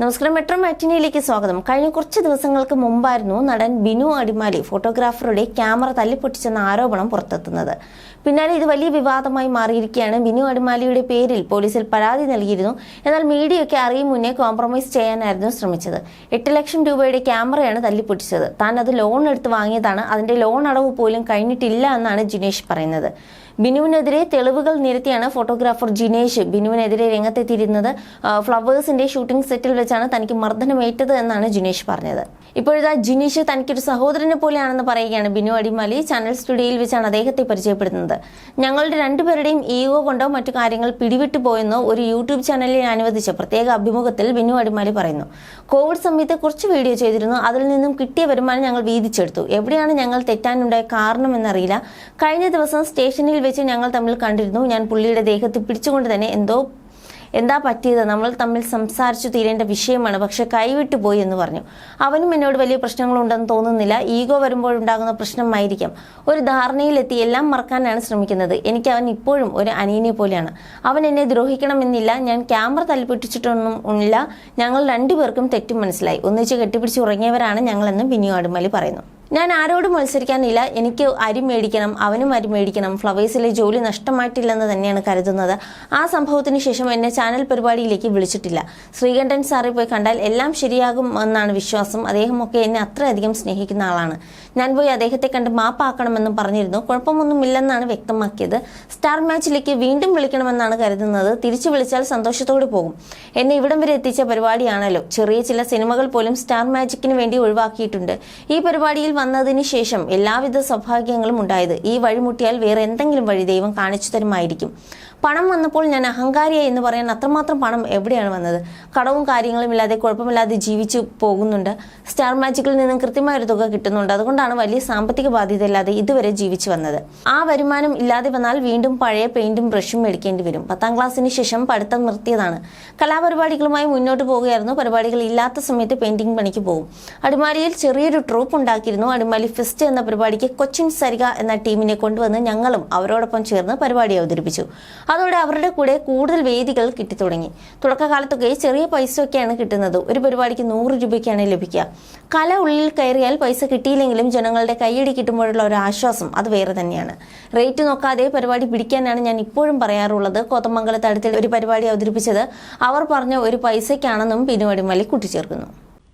നമസ്കാരം. മെട്രോ മാറ്റിനിയിലേക്ക് സ്വാഗതം. കഴിഞ്ഞ കുറച്ച് ദിവസങ്ങൾക്ക് മുമ്പായിരുന്നു നടൻ ബിനു അടിമാലി ഫോട്ടോഗ്രാഫറുടെ ക്യാമറ തല്ലിപ്പൊട്ടിച്ചെന്ന ആരോപണം പുറത്തെത്തുന്നത്. പിന്നാലെ ഇത് വലിയ വിവാദമായി മാറിയിരിക്കുകയാണ്. ബിനു അടിമാലിയുടെ പേരിൽ പോലീസിൽ പരാതി നൽകിയിരുന്നു. എന്നാൽ മീഡിയയൊക്കെ അറിയും മുന്നേ കോംപ്രമൈസ് ചെയ്യാനായിരുന്നു ശ്രമിച്ചത്. എട്ട് ലക്ഷം രൂപയുടെ ക്യാമറയാണ് തല്ലിപ്പൊട്ടിച്ചത്. താൻ അത് ലോൺ എടുത്ത് വാങ്ങിയതാണ്. അതിന്റെ ലോൺ അടവ് പോലും കഴിഞ്ഞിട്ടില്ല എന്നാണ് ജിനേഷ് പറയുന്നത്. ബിനുവിനെതിരെ തെളിവുകൾ നിരത്തിയാണ് ഫോട്ടോഗ്രാഫർ ജിനേഷ് ബിനുവിനെതിരെ രംഗത്തെത്തിയിരുന്നത്. ഫ്ലവേഴ്സിന്റെ ഷൂട്ടിംഗ് സെറ്റിൽ വെച്ചാണ് തനിക്ക് മർദ്ദനമേറ്റത് എന്നാണ് ജിനീഷ് പറഞ്ഞത്. ഇപ്പോഴിതാ ജിനീഷ് തനിക്കൊരു സഹോദരനെ പോലെയാണെന്ന് പറയുകയാണ് ബിനു അടിമാലി. ചാനൽ സ്റ്റുഡിയോയിൽ വെച്ചാണ് അദ്ദേഹത്തെ പരിചയപ്പെടുത്തുന്നത് ഞങ്ങളുടെ രണ്ടുപേരുടെയും ഈഗോ കൊണ്ടോ മറ്റു കാര്യങ്ങൾ പിടിവിട്ടു പോയെന്നോ ഒരു യൂട്യൂബ് ചാനലിൽ അനുവദിച്ച പ്രത്യേക അഭിമുഖത്തിൽ ബിനു അടിമാലി പറയുന്നു. കോവിഡ് സമയത്ത് കുറച്ച് വീഡിയോ ചെയ്തിരുന്നു. അതിൽ നിന്നും കിട്ടിയ വരുമാനം ഞങ്ങൾ വീതിച്ചെടുത്തു. എവിടെയാണ് ഞങ്ങൾ തെറ്റാനുണ്ടായ കാരണം എന്നറിയില്ല. കഴിഞ്ഞ ദിവസം സ്റ്റേഷനിൽ വെച്ച് ഞങ്ങൾ തമ്മിൽ കണ്ടിരുന്നു. ഞാൻ പുള്ളിയുടെ ദേഹത്ത് പിടിച്ചുകൊണ്ട് തന്നെ എന്തോ എന്താ പറ്റിയത്? നമ്മൾ തമ്മിൽ സംസാരിച്ചു തീരേണ്ട വിഷയമാണ്. പക്ഷെ കൈവിട്ടു പോയി എന്ന് പറഞ്ഞു. അവനും എന്നോട് വലിയ പ്രശ്നങ്ങളുണ്ടെന്ന് തോന്നുന്നില്ല. ഈഗോ വരുമ്പോഴുണ്ടാകുന്ന പ്രശ്നമായിരിക്കാം. ഒരു ധാരണയിലെത്തി എല്ലാം മറക്കാനാണ് ശ്രമിക്കുന്നത്. എനിക്ക് അവൻ ഇപ്പോഴും ഒരു അനിയനെ പോലെയാണ്. അവൻ എന്നെ ദ്രോഹിക്കണമെന്നില്ല. ഞാൻ ക്യാമറ തലപ്പിട്ടിച്ചിട്ടൊന്നും ഇല്ല ഞങ്ങൾ രണ്ടുപേർക്കും തെറ്റും മനസ്സിലായി. ഒന്നിച്ച് കെട്ടിപ്പിടിച്ച് ഉറങ്ങിയവരാണ് ഞങ്ങളെന്ന് ബിനു ആടുമലി പറയുന്നു. ഞാൻ ആരോടും മത്സരിക്കാനില്ല. എനിക്ക് അരി മേടിക്കണം അവനും അരി മേടിക്കണം. ഫ്ലവേഴ്സിലെ ജോലി നഷ്ടമായിട്ടില്ലെന്ന് തന്നെയാണ് കരുതുന്നത്. ആ സംഭവത്തിന് ശേഷം എന്നെ ചാനൽ പരിപാടിയിലേക്ക് വിളിച്ചിട്ടില്ല. ശ്രീകണ്ഠൻ സാറെ പോയി കണ്ടാൽ എല്ലാം ശരിയാകും എന്നാണ് വിശ്വാസം. അദ്ദേഹമൊക്കെ എന്നെ അത്രയധികം സ്നേഹിക്കുന്ന ആളാണ്. ഞാൻ പോയി അദ്ദേഹത്തെ കണ്ട് മാപ്പാക്കണമെന്നും പറഞ്ഞിരുന്നു. കുഴപ്പമൊന്നുമില്ലെന്നാണ് വ്യക്തമാക്കിയത്. സ്റ്റാർ മാച്ചിലേക്ക് വീണ്ടും വിളിക്കണമെന്നാണ് കരുതുന്നത്. തിരിച്ചു വിളിച്ചാൽ സന്തോഷത്തോടെ പോകും. എന്നെ ഇവിടം വരെ എത്തിച്ച പരിപാടിയാണല്ലോ. ചെറിയ ചില സിനിമകൾ പോലും സ്റ്റാർ മാജിക്കിന് വേണ്ടി ഒഴിവാക്കിയിട്ടുണ്ട്. ഈ പരിപാടിയിൽ വന്നതിന് ശേഷം എല്ലാവിധ സൗഭാഗ്യങ്ങളും ഉണ്ടായത്. ഈ വഴിമുട്ടിയാൽ വേറെ എന്തെങ്കിലും വഴി ദൈവം കാണിച്ചു തരുമായിരിക്കും. പണം വന്നപ്പോൾ ഞാൻ അഹങ്കാരിയായി എന്ന് പറയാൻ അത്രമാത്രം പണം എവിടെയാണ് വന്നത്? കടവും കാര്യങ്ങളും ഇല്ലാതെ കുഴപ്പമില്ലാതെ ജീവിച്ചു പോകുന്നുണ്ട്. സ്റ്റാർ മാജിക്കിൽ നിന്നും കൃത്യമായ ഒരു തുക കിട്ടുന്നുണ്ട്. അതുകൊണ്ടാണ് വലിയ സാമ്പത്തിക ബാധ്യത ഇല്ലാതെ ഇതുവരെ ജീവിച്ചു വന്നത്. ആ വരുമാനം ഇല്ലാതെ വന്നാൽ വീണ്ടും പഴയ പെയിന്റും ബ്രഷും മേടിക്കേണ്ടി വരും. പത്താം ക്ലാസ്സിന് ശേഷം പഠിത്തം നിർത്തിയതാണ്. കലാപരിപാടികളുമായി മുന്നോട്ട് പോവുകയായിരുന്നു പരിപാടികൾ ഇല്ലാത്ത സമയത്ത് പെയിന്റിംഗ് പണിക്ക് പോകും. അടിമാലിയിൽ ചെറിയൊരു ട്രൂപ്പ് ഉണ്ടാക്കിയിരുന്നു. അടിമാലി ഫെസ്റ്റ് എന്ന പരിപാടിക്ക് കൊച്ചിൻ സരിക എന്ന ടീമിനെ കൊണ്ടുവന്ന് ഞങ്ങളും അവരോടൊപ്പം ചേർന്ന് പരിപാടി അവതരിപ്പിച്ചു. അതോടെ അവരുടെ കൂടെ കൂടുതൽ വേദികൾ കിട്ടിത്തുടങ്ങി. തുടക്കകാലത്തൊക്കെ ചെറിയ പൈസയൊക്കെയാണ് കിട്ടുന്നത്. ഒരു പരിപാടിക്ക് നൂറ് രൂപയ്ക്കാണ് ലഭിക്കുക. കല ഉള്ളിൽ കയറിയാൽ പൈസ കിട്ടിയില്ലെങ്കിലും ജനങ്ങളുടെ കൈയടി കിട്ടുമ്പോഴുള്ള ഒരു ആശ്വാസം അത് വേറെ തന്നെയാണ്. റേറ്റ് നോക്കാതെ പരിപാടി പിടിക്കാനാണ് ഞാൻ ഇപ്പോഴും പറയാറുള്ളത്. കോതമംഗലത്ത് അടുത്ത് ഒരു പരിപാടി അവതരിപ്പിച്ചത് അവർ പറഞ്ഞ ഒരു പൈസയ്ക്കാണെന്നും പിന്നുവടിമലി കൂട്ടിച്ചേർക്കുന്നു.